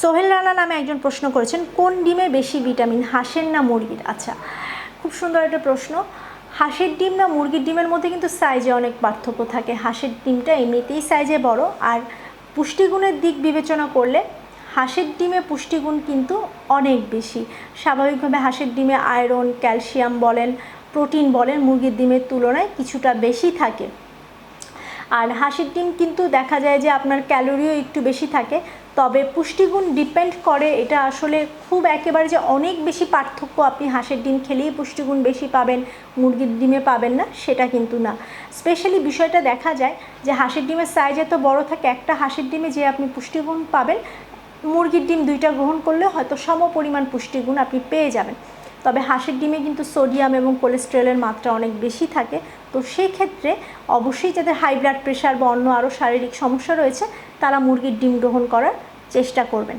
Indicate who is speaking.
Speaker 1: সোহেল রানা নামে একজন প্রশ্ন করেছেন, কোন ডিমে বেশি ভিটামিন, হাঁসের না মুরগির? আচ্ছা খুব সুন্দর একটা প্রশ্ন। হাঁসের ডিম না মুরগির ডিমের মধ্যে কিন্তু সাইজে অনেক পার্থক্য থাকে। হাঁসের ডিমটা এমনিতেই সাইজে বড়। আর পুষ্টিগুণের দিক বিবেচনা করলে হাঁসের ডিমে পুষ্টিগুণ কিন্তু অনেক বেশি। স্বাভাবিকভাবে হাঁসের ডিমে আয়রন, ক্যালসিয়াম বলেন, প্রোটিন বলেন, মুরগির ডিমের তুলনায় কিছুটা বেশি থাকে। আর হাঁসের ডিম কিন্তু দেখা যায় যে আপনার ক্যালোরিও একটু বেশি থাকে, তবে পুষ্টিগুণ ডিপেন্ড করে, এটা আসলে খুব একেবারে যে অনেক বেশি পার্থক্য আপনি হাঁসের ডিম খেলেই পুষ্টিগুণ বেশি পাবেন, মুরগির ডিমে পাবেন না, সেটা কিন্তু না। স্পেশালি বিষয়টা দেখা যায় যে হাঁসের ডিমের সাইজ এত বড় থাকে, একটা হাঁসের ডিমে যে আপনি পুষ্টিগুণ পাবেন, মুরগির ডিম দুইটা গ্রহণ করলে হয়তো সম পরিমাণ পুষ্টিগুণ আপনি পেয়ে যাবেন। তবে হাঁসের ডিমে কিন্তু সোডিয়াম এবং কোলেস্ট্রলের মাত্রা অনেক বেশি থাকে। তো সেই ক্ষেত্রে অবশ্যই যাদের হাই ব্লাড প্রেশার বা অন্য আরও শারীরিক সমস্যা রয়েছে, তারা মুরগির ডিম গ্রহণ করার চেষ্টা করবেন।